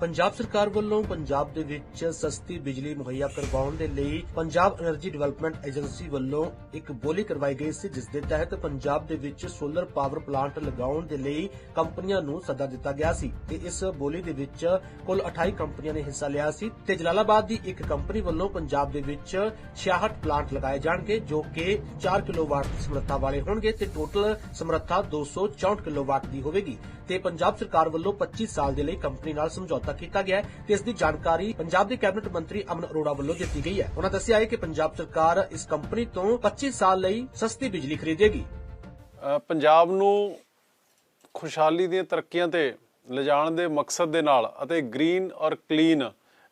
ਪੰਜਾਬ ਸਰਕਾਰ ਵੱਲੋਂ ਪੰਜਾਬ ਦੇ ਵਿੱਚ ਸਸਤੀ ਬਿਜਲੀ ਮੁਹੱਈਆ ਕਰਵਾਉਣ ਦੇ ਲਈ ਪੰਜਾਬ એનર્ਜੀ ਡਿਵੈਲਪਮੈਂਟ ਏਜੰਸੀ ਵੱਲੋਂ ਇੱਕ ਬੋਲੀ ਕਰਵਾਈ ਗਈ ਸੀ, ਜਿਸ ਦੇ ਤਹਿਤ ਪੰਜਾਬ ਦੇ ਵਿੱਚ ਸੋਲਰ ਪਾਵਰ ਪਲਾਂਟ ਲਗਾਉਣ ਦੇ ਲਈ ਕੰਪਨੀਆਂ ਨੂੰ ਸੱਦਾ ਦਿੱਤਾ ਗਿਆ ਸੀ ਤੇ ਇਸ ਬੋਲੀ ਦੇ ਵਿੱਚ ਕੁੱਲ 28 ਕੰਪਨੀਆਂ ਨੇ ਹਿੱਸਾ ਲਿਆ ਸੀ ਤੇ ਜਲਾਲਾਬਾਦ ਦੀ ਇੱਕ ਕੰਪਨੀ ਵੱਲੋਂ ਪੰਜਾਬ ਦੇ ਵਿੱਚ 66 ਪਲਾਂਟ ਲਗਾਏ ਜਾਣਗੇ, ਜੋ ਕਿ 4 ਕਿਲੋਵਾਟ ਦੀ ਸਮਰੱਥਾ ਵਾਲੇ ਹੋਣਗੇ ਤੇ ਟੋਟਲ ਸਮਰੱਥਾ 264 ਕਿਲੋਵਾਟ ਦੀ ਹੋਵੇਗੀ ਤੇ ਪੰਜਾਬ ਸਰਕਾਰ ਵੱਲੋਂ 25 ਸਾਲ ਦੇ ਲਈ ਕੰਪਨੀ ਨਾਲ ਸਮਝੌਤਾ ਰਾਬਤਾ ਕੀਤਾ ਗਿਆ ਤੇ ਇਸ ਦੀ ਜਾਣਕਾਰੀ ਪੰਜਾਬ ਦੇ ਕੈਬਨਿਟ ਮੰਤਰੀ ਅਮਨ ਅਰੋੜਾ ਵੱਲੋਂ ਦਿੱਤੀ ਗਈ ਹੈ। ਉਹਨਾਂ ਦੱਸਿਆ ਹੈ ਕਿ ਪੰਜਾਬ ਸਰਕਾਰ ਇਸ ਕੰਪਨੀ ਤੋਂ 25 ਸਾਲ ਲਈ ਸਸਤੀ ਬਿਜਲੀ ਖਰੀਦੇਗੀ। ਪੰਜਾਬ ਨੂੰ ਖੁਸ਼ਹਾਲੀ ਦੀਆਂ ਤਰੱਕੀਆਂ ਤੇ ਲਿਜਾਣ ਦੇ ਮਕਸਦ ਦੇ ਨਾਲ ਅਤੇ ਗ੍ਰੀਨ ਔਰ ਕਲੀਨ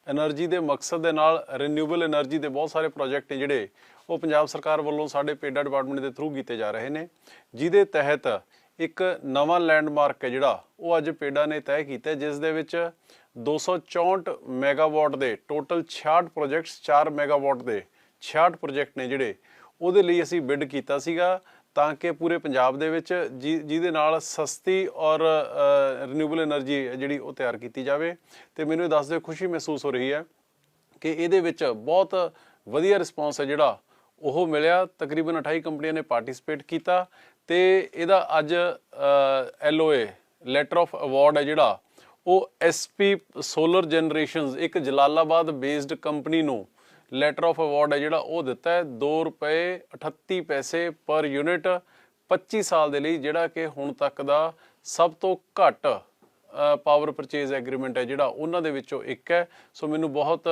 એનર્ਜੀ ਦੇ ਮਕਸਦ ਦੇ ਨਾਲ ਰੀਨਿਊਏਬਲ એનર્ਜੀ ਦੇ ਬਹੁਤ ਸਾਰੇ ਪ੍ਰੋਜੈਕਟ ਨੇ ਜਿਹੜੇ ਉਹ ਪੰਜਾਬ ਸਰਕਾਰ ਵੱਲੋਂ ਸਾਡੇ ਪੇਡਾ ਡਿਪਾਰਟਮੈਂਟ ਦੇ ਥਰੂ ਕੀਤੇ ਜਾ ਰਹੇ ਨੇ। ਜਿਹਦੇ ਤਹਿਤ ਇੱਕ ਨਵਾਂ ਲੈਂਡਮਾਰਕ ਹੈ ਜਿਹੜਾ ਉਹ ਅੱਜ ਪੇਡਾ ਨੇ ਤੈਅ ਕੀਤਾ ਜਿਸ ਦੇ ਵਿੱਚ 264 ਮੈਗਾਵਾਟ ਦੇ ਟੋਟਲ 66 ਪ੍ਰੋਜੈਕਟਸ 4 ਮੈਗਾਵਾਟ ਦੇ 66 ਪ੍ਰੋਜੈਕਟ ਨੇ ਜਿਹੜੇ, ਉਹਦੇ ਲਈ ਅਸੀਂ ਬਿਡ ਕੀਤਾ ਸੀਗਾ ਤਾਂ ਕਿ ਪੂਰੇ ਪੰਜਾਬ ਦੇ ਵਿੱਚ ਜਿਹਦੇ ਨਾਲ ਸਸਤੀ ਔਰ ਰੀਨਿਊਏਬਲ એનર્ਜੀ ਜਿਹੜੀ ਉਹ ਤਿਆਰ ਕੀਤੀ ਜਾਵੇ। ਤੇ ਮੈਨੂੰ ਇਹ ਦੱਸ ਦਿਓ, ਖੁਸ਼ੀ ਮਹਿਸੂਸ ਹੋ ਰਹੀ ਹੈ ਕਿ ਇਹਦੇ ਵਿੱਚ ਬਹੁਤ ਵਧੀਆ ਰਿਸਪੌਂਸ ਹੈ ਜਿਹੜਾ ਉਹ ਮਿਲਿਆ। ਤਕਰੀਬਨ 28 ਕੰਪਨੀਆਂ ਨੇ ਪਾਰਟਿਸਿਪੇਟ ਕੀਤਾ ਤੇ ਇਹਦਾ ਅੱਜ ਐਲਓਏ ਲੈਟਰ ਆਫ ਅਵਾਰਡ ਹੈ ਜਿਹੜਾ। ਉਹ ਐਸਪੀ ਸੋਲਰ ਜਨਰੇਸ਼ਨਸ ਇੱਕ ਜਲਾਲਾਬਾਦ ਬੇਸਡ ਕੰਪਨੀ ਨੂੰ ਲੈਟਰ ਆਫ ਅਵਾਰਡ ਹੈ ਜਿਹੜਾ ਉਹ ਦਿੱਤਾ ਹੈ 2 ਰੁਪਏ 38 ਪੈਸੇ ਪਰ ਯੂਨਿਟ 25 ਸਾਲ ਦੇ ਲਈ, ਜਿਹੜਾ ਕਿ ਹੁਣ ਤੱਕ ਦਾ ਸਭ ਤੋਂ ਘੱਟ ਪਾਵਰ ਪਰਚੇਜ਼ ਐਗਰੀਮੈਂਟ ਹੈ ਜਿਹੜਾ ਉਹਨਾਂ ਦੇ ਵਿੱਚੋਂ ਇੱਕ ਹੈ। ਸੋ ਮੈਨੂੰ ਬਹੁਤ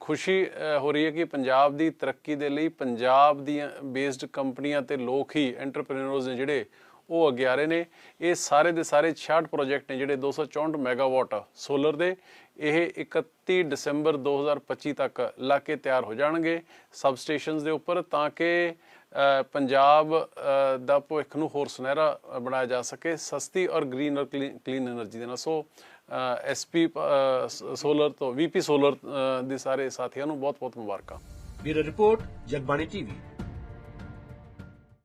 ਖੁਸ਼ੀ ਹੋ ਰਹੀ ਹੈ ਕਿ ਪੰਜਾਬ ਦੀ ਤਰੱਕੀ ਦੇ ਲਈ ਪੰਜਾਬ ਦੀਆਂ ਬੇਸਡ ਕੰਪਨੀਆਂ ਤੇ ਲੋਕ ਹੀ ਐਂਟਰਪ੍ਰੀਨਰਸ ਨੇ ਜਿਹੜੇ ਉਹ ਅੱਗੇ ਆ ਰਹੇ ਨੇ। ਇਹ ਸਾਰੇ ਦੇ ਸਾਰੇ 66 ਪ੍ਰੋਜੈਕਟ ਨੇ ਜਿਹੜੇ 264 ਮੈਗਾਵਾਟ ਸੋਲਰ ਦੇ। ਇਹ 31 ਦਸੰਬਰ 2025 ਤੱਕ ਲਾ ਕੇ ਤਿਆਰ ਹੋ ਜਾਣਗੇ ਸਬਸਟੇਸ਼ਨਸ ਦੇ ਉੱਪਰ ਤਾਂ ਕਿ ਪੰਜਾਬ ਦਾ ਭਵਿੱਖ ਨੂੰ ਹੋਰ ਸੁਨਹਿਰਾ ਬਣਾਇਆ ਜਾ ਸਕੇ। ਸਸਤੀ ਔਰ ਗ੍ਰੀਨ ਔਰ ਕਲੀਨ એનર્ਜੀ ਦੇ ਨਾਲ। ਸੋ ਐਸਪੀ ਸੋਲਰ ਤੋਂ ਵੀਪੀ ਸੋਲਰ ਦੇ ਸਾਰੇ ਸਾਥੀਆਂ ਨੂੰ ਬਹੁਤ ਬਹੁਤ ਮੁਬਾਰਕਾਂ। Bureau report, Jagbani TV.